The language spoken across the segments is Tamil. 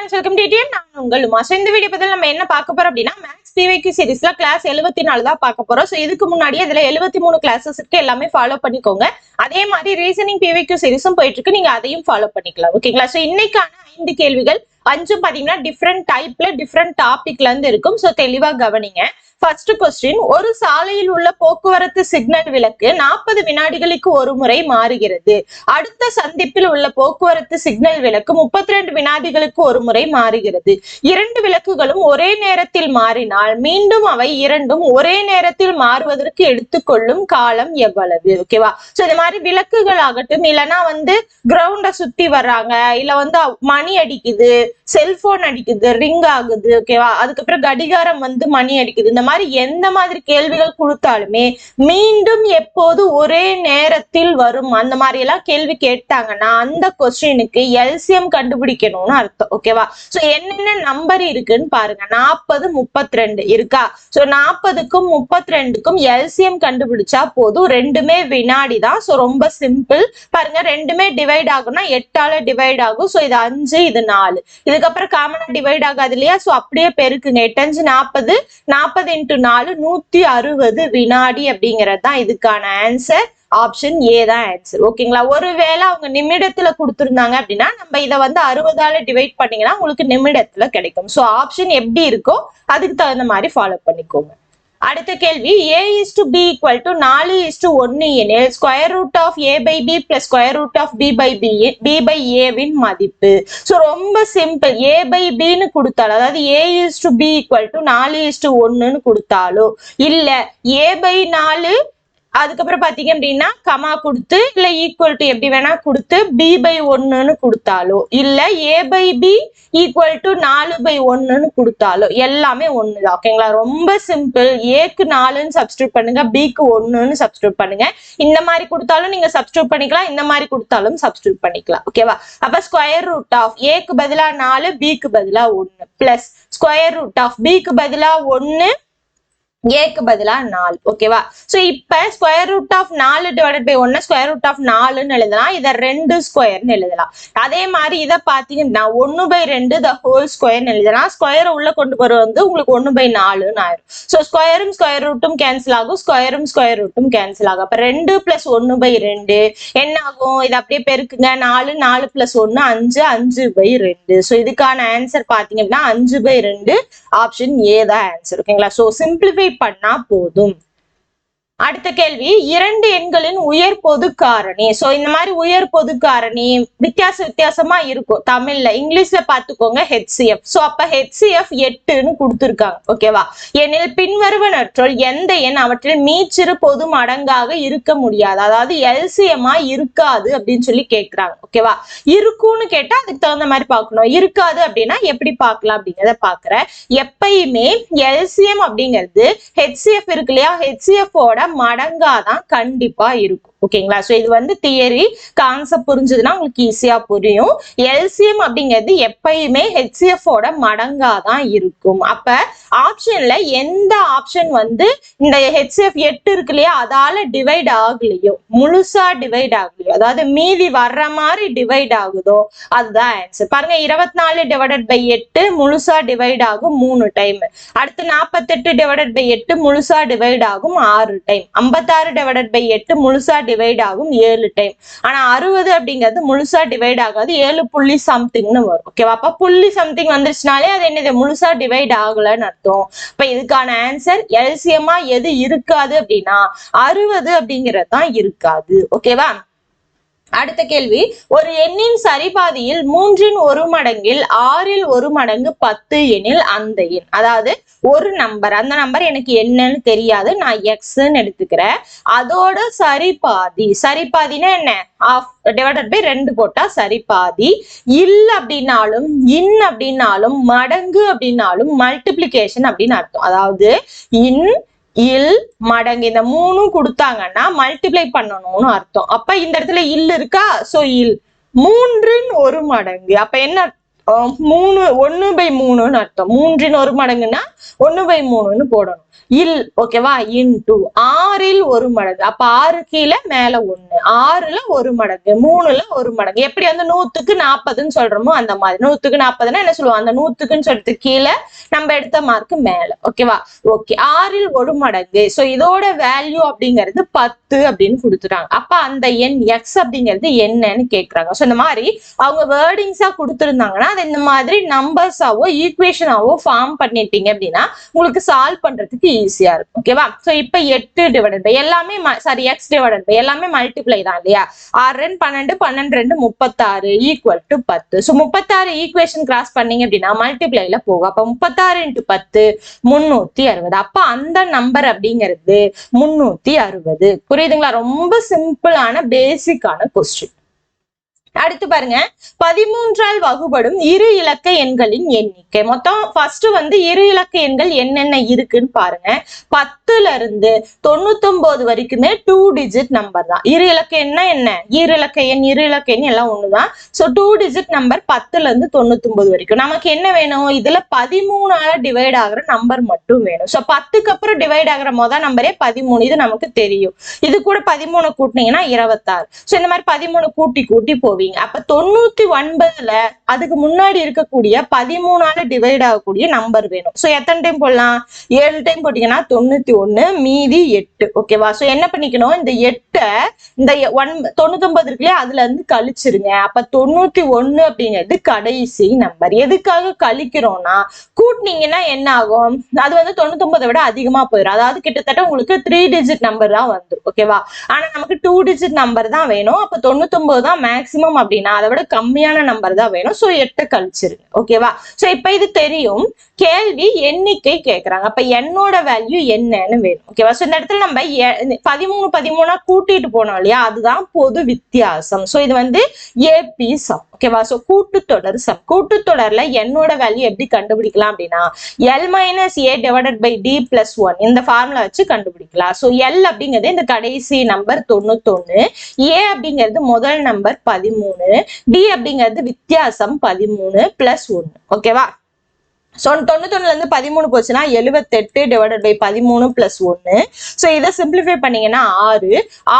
ஃப்ரெண்ட்ஸ் வெல்கம் டு நான் உங்கள் உமா. ஸோ இந்த வீடியோ பற்றி நம்ம என்ன பார்க்க போறோம் அப்படின்னா மேக்ஸ் பிவைக்கு சீரிஸ்ல கிளாஸ் எழுபத்தி நாலு தான் பார்க்க போறோம். ஸோ இதுக்கு முன்னாடி அதில் எழுபத்தி மூணு கிளாஸஸ் இருக்கு. எல்லாமே ஃபாலோ பண்ணிக்கோங்க. அதே மாதிரி ரீசனிங் பிவைக்கு சீரிஸும் போயிட்டு இருக்கு நீங்க அதையும் ஃபாலோ பண்ணிக்கலாம். ஓகேங்களா ஸோ இன்னைக்கான ஐந்து கேள்விகள் அஞ்சும் பார்த்தீங்கன்னா டிஃப்ரெண்ட் டைப்ல டிஃப்ரெண்ட் டாபிக்ல இருந்து இருக்கும். ஸோ தெளிவாக கவனிங்க. ஃபர்ஸ்ட் கொஸ்டின் ஒரு சாலையில் உள்ள போக்குவரத்து சிக்னல் விளக்கு நாற்பது வினாடிகளுக்கு ஒரு முறை மாறுகிறது. அடுத்த சந்திப்பில் உள்ள போக்குவரத்து சிக்னல் விளக்கு முப்பத்தி ரெண்டு வினாடிகளுக்கு ஒரு முறை மாறுகிறது. இரண்டு விளக்குகளும் ஒரே நேரத்தில் மாறினால் மீண்டும் அவை இரண்டும் ஒரே நேரத்தில் மாறுவதற்கு எடுத்துக்கொள்ளும் காலம் எவ்வளவு? ஓகேவா சோ இந்த மாதிரி விளக்குகள் ஆகட்டும் இல்லைன்னா வந்து கிரவுண்ட சுத்தி வர்றாங்க இல்ல வந்து மணி அடிக்குது செல்போன் அடிக்குது ரிங் ஆகுது ஓகேவா அதுக்கப்புறம் கடிகாரம் வந்து மணி அடிக்குது. இந்த மாதிரி எந்த மாதிரி கேள்விகள் கொடுத்தாலுமே மீண்டும் எப்போது ஒரே நேரத்தில் வரும். அந்த மாதிரி எல்லாம் கேள்வி கேட்டாங்கன்னா அந்த கொஸ்டினுக்கு எல்சிஎம் கண்டுபிடிக்கணும்னு அர்த்தம். ஓகேவா சோ என்னென்ன நம்பர் இருக்குன்னு பாருங்க. நாற்பது முப்பத்தி ரெண்டு இருக்கா சோ நாற்பதுக்கும் முப்பத்தி ரெண்டுக்கும் எல்சிஎம் கண்டுபிடிச்சா போதும். ரெண்டுமே வினாடி தான். சோ ரொம்ப சிம்பிள் பாருங்க ரெண்டுமே டிவைட் ஆகும்னா எட்டால டிவைட் ஆகும். சோ இது அஞ்சு இது நாலு. இதுக்கப்புறம் காமனா டிவைட் ஆகாது இல்லையா? சோ அப்படியே பெருக்குங்க. எட்டஞ்சு நாற்பது நாற்பது இன்ட்டு நாலு நூத்தி அறுபது வினாடி அப்படிங்கிறது தான் இதுக்கான ஆன்சர் ஆப்ஷன் ஏ தான் ஆன்சர் ஓகேங்களா ஒருவேளை அவங்க நிமிடத்துல கொடுத்துருந்தாங்க அப்படின்னா நம்ம இதை வந்து அறுபதால டிவைட் பண்ணீங்கன்னா உங்களுக்கு நிமிடத்துல கிடைக்கும். ஸோ ஆப்ஷன் எப்படி இருக்கோ அதுக்கு தகுந்த மாதிரி ஃபாலோ பண்ணிக்கோங்க. அடுத்த கேள்வி A is to B equal to நாலு இஸ் டு ஒன்னு எனில் square root of A by B plus square root of B by B B by ஏவின் மதிப்பு. ஸோ ரொம்ப சிம்பிள் ஏ பை பின்னு கொடுத்தாலும் அதாவது A is to B equal to நாலு இஸ் டு ஒன்னுன்னு கொடுத்தாலோ இல்லை ஏ பை நாலு அதுக்கப்புறம் பாத்தீங்க அப்படின்னா கமா கொடுத்து இல்ல ஈக்குவல் டு எப்படி வேணா கொடுத்து பி பை ஒன்னுன்னு கொடுத்தாலோ இல்ல A by B equal to நாலு பை ஒன்னுன்னு கொடுத்தாலோ எல்லாமே ஒண்ணுதான் ஓகேங்களா ரொம்ப சிம்பிள் ஏக்கு நாலுன்னு சப்ஸ்டியூட் பண்ணுங்க பிக்கு ஒன்னுன்னு சப்ஸ்டியூட் பண்ணுங்க. இந்த மாதிரி கொடுத்தாலும் நீங்க சப்ஸ்டியூட் பண்ணிக்கலாம் இந்த மாதிரி கொடுத்தாலும் சப்ஸ்டியூட் பண்ணிக்கலாம் ஓகேவா அப்ப ஸ்கொயர் ரூட் ஆஃப் ஏக்கு பதிலா நாலு பிக்கு பதிலா ஒன்னு பிளஸ் ஸ்கொயர் ரூட் ஆஃப் பிக்கு பதிலா ஒன்னு ஏக்கு பதிலா நாலு. ஓகேவா சோ இப்ப ஸ்கொயர் ரூட் ஆஃப் நாலு டிவைடட் பை ஒன்னு ஸ்கொயர் ரூட் ஆஃப் நாலுன்னு எழுதலாம். இதை ரெண்டு ஸ்கொயர்னு எழுதலாம். அதே மாதிரி இதை பாத்தீங்கன்னா ஒன்னு பை ரெண்டு த ஹோல் ஸ்கொயர்னு எழுதலாம். ஸ்கொயரை உள்ள கொண்டு வர வந்து உங்களுக்கு ஒன்னு பை நாலுன்னு ஆயிரும். சோ ஸ்கொயரும் ஸ்கொயர் ரூட்டும் கேன்சல் ஆகும். ஸ்கொயரும் ஸ்கொயர் ரூட்டும் கேன்சல் ஆகும். அப்ப ரெண்டு பிளஸ் ஒன்னு பை ரெண்டு என்ன ஆகும்? இது அப்படியே பெருக்குங்க. நாலு நாலு பிளஸ் ஒன்னு அஞ்சு அஞ்சு பை ரெண்டு. சோ இதுக்கான ஆன்சர் பாத்தீங்க அப்படின்னா அஞ்சு பை ரெண்டு ஆப்ஷன் ஏ தான் ஆன்சர் ஓகேங்களா சோ சிம்பிளிஃபை பண்ணா போதும். அடுத்த கேள்வி இரண்டு எண்களின் உயர் பொது காரணி. சோ இந்த மாதிரி உயர் பொது காரணி வித்தியாச வித்தியாசமா இருக்கும். தமிழ்ல இங்கிலீஷ்ல பாத்துக்கோங்க ஹெச்சிஎஃப் சோ அப்ப ஹெச்சிஎஃப் எட்டுன்னு கொடுத்துருக்காங்க. ஓகேவா எனில் பின்வருவனற்றுள் எந்த எண் அவற்றில் மீச்சிறு பொது மடங்காக இருக்க முடியாது? அதாவது எல்சிஎம்மா இருக்காது அப்படின்னு சொல்லி கேட்கிறாங்க ஓகேவா இருக்கும்னு கேட்டா அதுக்கு தகுந்த மாதிரி பார்க்கணும். இருக்காது அப்படின்னா எப்படி பார்க்கலாம் அப்படிங்கிறத பாக்குறேன் எப்பயுமே எல்சிஎம் அப்படிங்கிறது ஹெச்சிஎஃப் இருக்கு இல்லையா? ஹெச்சிஎஃப் ஓட மடங்கா தான் கண்டிப்பா இருக்கும். ஓகேங்களா? சோ இது வந்து தியரி கான்செப்ட் புரிஞ்சதுன்னா உங்களுக்கு ஈஸியா புரியும். எல்சிஎம் அப்படிங்கிறது எப்பயுமே ஹெச்சிஎஃப் ஓட மடங்கா தான் இருக்கும். அப்ப ஆப்ஷன்ல எந்த ஆப்ஷன் வந்து இந்த ஹெச்சிஎஃப் எட்டு இருக்கு இல்லையா? அதால டிவைட் ஆகலையோ? முழுசா டிவைட் ஆகலையோ? அதாவது மீதி வர்ற மாதிரி டிவைட் ஆகுதோ? அதுதான் ஆன்சர் பாருங்க இருபத்தி நாலு டிவைடட் பை எட்டு முழுசா டிவைட் ஆகும் மூணு டைம் அடுத்து நாற்பத்தெட்டு டிவைடட் பை எட்டு முழுசா டிவைட் ஆகும் ஆறு டைம் ஐம்பத்தாறு டிவைடட் பை எட்டு முழுசா டிவைட் ஆகும் ஏழு டைம் ஆனா அறுபது அப்படிங்கிறது முழுசா டிவைட் ஆகாது. ஏழு புள்ளி சம்திங்னு வரும். ஓகேவா அப்ப புள்ளி சம்திங் வந்துருச்சுனாலே அது என்னது? முழுசா டிவைட் ஆகலன்னு அர்த்தம். இப்ப இதுக்கான ஆன்சர் எல்சியமா எது இருக்காது அப்படின்னா அறுபது அப்படிங்கிறது தான் இருக்காது. ஓகேவா அடுத்த கேள்வி. ஒரு எண்ணின் சரிபாதியில் மூன்றின் ஒரு மடங்கில் ஆறில் ஒரு மடங்கு பத்து எனில் அந்த எண். அதாவது ஒரு நம்பர். அந்த நம்பர் எனக்கு என்னன்னு தெரியாது. நான் எக்ஸ்ன்னு எடுத்துக்கிறேன். அதோட சரிபாதி. சரிபாதினா என்ன? ஆஃப் டிவைடட் பை ரெண்டு போட்டா சரிபாதி. இல் அப்படின்னாலும் இன் அப்படின்னாலும் மடங்கு அப்படின்னாலும் மல்டிப்ளிகேஷன் அப்படின்னு அர்த்தம். அதாவது இன் இல் மடங்கு இந்த மூணும் கொடுத்தாங்கன்னா மல்டிப்ளை பண்ணணும்னு அர்த்தம். அப்ப இந்த இடத்துல இல் இருக்கா? சோ இல். மூன்றின் ஒரு மடங்கு. அப்ப என்ன மூணு ஒன்னு பை மூணுன்னு அர்த்தம். மூன்றின் ஒரு மடங்குன்னா ஒன்னு பை மூணுன்னு போடணும். இல் ஓகேவா இன் டூ ஆ ஆறில் ஒரு மடங்கு. அப்ப ஆறு கீழே மேல ஒண்ணு. ஆறுல ஒரு மடங்கு. மூணுல ஒரு மடங்கு. எப்படி வந்து நூத்துக்கு நாற்பதுன்னு சொல்றோமோ அந்த மாதிரி. நூத்துக்கு நாற்பதுன்னா என்ன சொல்லுவோம்? அந்த நூத்துக்குன்னு சொல்றது கீழே நம்ம எடுத்த மார்க்கு மேல. ஓகேவா ஓகே ஆறில் ஒரு மடங்கு. சோ இதோட வேல்யூ அப்படிங்கிறது பத்து அப்படின்னு கொடுத்துட்டாங்க. அப்ப அந்த எண் எக்ஸ் அப்படிங்கிறது என்னன்னு கேக்குறாங்க. சோ இந்த மாதிரி அவங்க வேர்டிங்ஸா கொடுத்துருந்தாங்கன்னா அது இந்த மாதிரி நம்பர்ஸாவோ ஈக்குவேஷனாவோ ஃபார்ம் பண்ணிட்டீங்க அப்படின்னா உங்களுக்கு சால்வ் பண்றதுக்கு ஈஸியா இருக்கும். ஓகேவா சோ இப்ப எட்டு டிவைடட் பை எல்லாமே சாரி எக்ஸ் டிவைடட் பை எல்லாமே மல்டிப்ளை தான் இல்லையா? ஆறு ரெண்டு பன்னெண்டு பன்னெண்டு ரெண்டு முப்பத்தாறு ஈக்குவல் டு பத்து. ஸோ முப்பத்தாறு ஈக்குவேஷன் கிராஸ் பண்ணீங்க அப்படின்னா மல்டிப்ளைல போகும். அப்போ முப்பத்தாறு இன்ட்டு பத்து முன்னூத்தி அறுபது. அப்ப அந்த நம்பர் அப்படிங்கிறது முன்னூத்தி அறுபது. புரியுதுங்களா? ரொம்ப சிம்பிளான பேசிக்கான கொஸ்டின் அடுத்து பாருங்க. பதிமூன்றால் வகுபடும் இரு இலக்க எண்களின் எண்ணிக்கை. மொத்தம் ஃபர்ஸ்ட் வந்து இரு இலக்க எண்கள் என்னென்ன இருக்குன்னு பாருங்க. பத்துல இருந்து தொண்ணூத்தொன்பது வரைக்குமே டூ டிஜிட் நம்பர் தான். இரு இலக்க எண்ணா என்ன? இரு இலக்க எண் இரு இலக்க எண் எல்லாம் ஒண்ணுதான். ஸோ டூ டிஜிட் நம்பர் பத்துல இருந்து தொண்ணூத்தொன்பது வரைக்கும். நமக்கு என்ன வேணும்? இதுல பதிமூணால டிவைட் ஆகுற நம்பர் மட்டும் வேணும். ஸோ பத்துக்கு அப்புறம் டிவைட் ஆகுற மொதல் நம்பரே பதிமூணு. இது நமக்கு தெரியும். இது கூட பதிமூணு கூட்டினீங்கன்னா இருபத்தாறு. ஸோ இந்த மாதிரி பதிமூணு கூட்டி கூட்டி போவீங்க. அப்ப தொண்ணூத்தி ஒன்பதுல அதுக்கு முன்னாடி இருக்கக்கூடிய பதிமூணால டிவைட் ஆகக்கூடிய நம்பர் வேணும். ஸோ எத்தனை டைம் போடலாம்? ஏழு டைம் போட்டீங்கன்னா தொண்ணூத்தி ஒண்ணு மீதி எட்டு. ஓகேவா ஸோ என்ன பண்ணிக்கணும்? இந்த எட்டை இந்த ஒன் தொண்ணூத்தொன்பது இருக்கு அதுல இருந்து கழிச்சிருங்க. அப்ப தொண்ணூத்தி ஒண்ணு அப்படிங்கிறது கடைசி நம்பர் எதுக்காக கழிக்கிறோம்னா கூட்டினீங்கன்னா என்ன ஆகும்? அது வந்து தொண்ணூத்தொன்பதை விட அதிகமா போயிடும் அதாவது கிட்டத்தட்ட உங்களுக்கு த்ரீ டிஜிட் நம்பர் தான் வந்துடும் ஓகேவா ஆனா நமக்கு டூ டிஜிட் நம்பர் தான் வேணும். அப்ப தொண்ணூத்தொன்பது தான் மேக்சிமம் அப்படின்னா அதை விட கம்மியான நம்பர் தான் வேணும். ஸோ எட்டை கழிச்சிருங்க. ஓகேவா ஸோ இப்ப இது தெரியும். கேள்வி எண்ணிக்கை கேக்குறாங்க. அப்போ என்னோட வேல்யூ என்னன்னு வேணும். ஓகேவா ஸோ இந்த இடத்துல நம்ம பதிமூணு பதிமூணா கூட்டிட்டு போனோம் இல்லையா? அதுதான் பொது வித்தியாசம். ஸோ இது வந்து ஏபி சம் ஓகேவா ஸோ கூட்டுத்தொடர் சம் கூட்டுத்தொடர்ல என்னோட வேல்யூ எப்படி கண்டுபிடிக்கலாம் அப்படின்னா L minus A divided by D plus one இந்த ஃபார்முலா வச்சு கண்டுபிடிக்கலாம். ஸோ எல் அப்படிங்கிறது இந்த கடைசி நம்பர் தொண்ணூத்தொன்னு. ஏ அப்படிங்கிறது முதல் நம்பர் பதிமூணு. டி அப்படிங்கிறது வித்தியாசம் பதிமூணு பிளஸ் ஒன்னு ஓகேவா ஸோ தொண்ணூத்தொன்னுல இருந்து பதிமூணு போச்சுன்னா எழுபத்தெட்டு டிவைடட் பை பதிமூணு பிளஸ் ஒன்னு ஸோ இதை சிம்பிளிஃபை பண்ணீங்கன்னா ஆறு.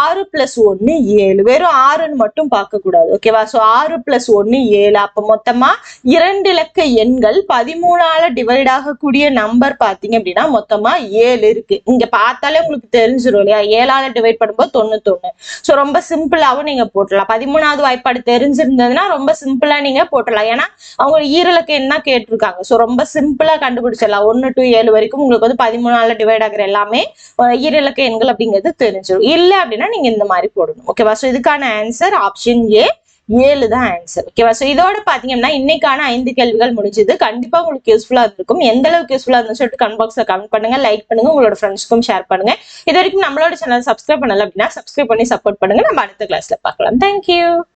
ஆறு பிளஸ் ஒன்னு ஏழு. வெறும் ஆறுன்னு மட்டும் பார்க்க கூடாது ஓகேவா ஸோ ஆறு பிளஸ் ஒன்னு ஏழு. அப்போ மொத்தமா இரண்டு இலக்க எண்கள் பதிமூணால டிவைட் ஆகக்கூடிய நம்பர் பாத்தீங்க அப்படின்னா மொத்தமா ஏழு இருக்கு. இங்க பார்த்தாலே உங்களுக்கு தெரிஞ்சிடும் இல்லையா? ஏழால டிவைட் பண்ணும்போது தொண்ணூத்தொன்னு. ஸோ ரொம்ப சிம்பிளாவும் நீங்க போட்டுடலாம் பதிமூணாவது வாய்ப்பாடு தெரிஞ்சிருந்ததுன்னா ரொம்ப சிம்பிளா நீங்க போட்டுடலாம் ஏன்னா அவங்க ஈரலக்கு என்ன கேட்டிருக்காங்க. ஸோ ரொம்ப சிம்பிளா கண்டுபிடிச்சிடலாம். ஒன்னு டு ஏழு வரைக்கும் உங்களுக்கு வந்து பதிமூணால டிவைட் ஆகுற எல்லாமே ஈரிலக்க எண்கள் அப்படிங்கிறது தெரிஞ்சிடும் இல்லை அப்படின்னா நீங்க இந்த மாதிரி போடணும். ஓகேவா ஸோ இதுக்கான ஆன்சர் ஆப்ஷன் ஏ ஏழு தான் ஆன்சர் ஓகேவா ஸோ இதோட பாத்தீங்கன்னா இன்னைக்கான ஐந்து கேள்விகள் முடிஞ்சது. கண்டிப்பா உங்களுக்கு யூஸ்ஃபுல்லா இருந்திருக்கும். எந்த அளவுக்கு யூஸ்ஃபுல்லா இருந்துச்சு சொல்லிட்டு கமெண்ட் பாக்ஸ்ல கமெண்ட் பண்ணுங்க. லைக் பண்ணுங்க. உங்களோட ஃப்ரெண்ட்ஸ்க்கும் ஷேர் பண்ணுங்க. இது வரைக்கும் நம்மளோட சேனல் சப்ஸ்கிரைப் பண்ணல அப்படின்னா சப்ஸ்கிரைப் பண்ணி சப்போர்ட் பண்ணுங்க. நம்ம அடுத்த கிளாஸ்ல பார்க்கலாம். தேங்க்யூ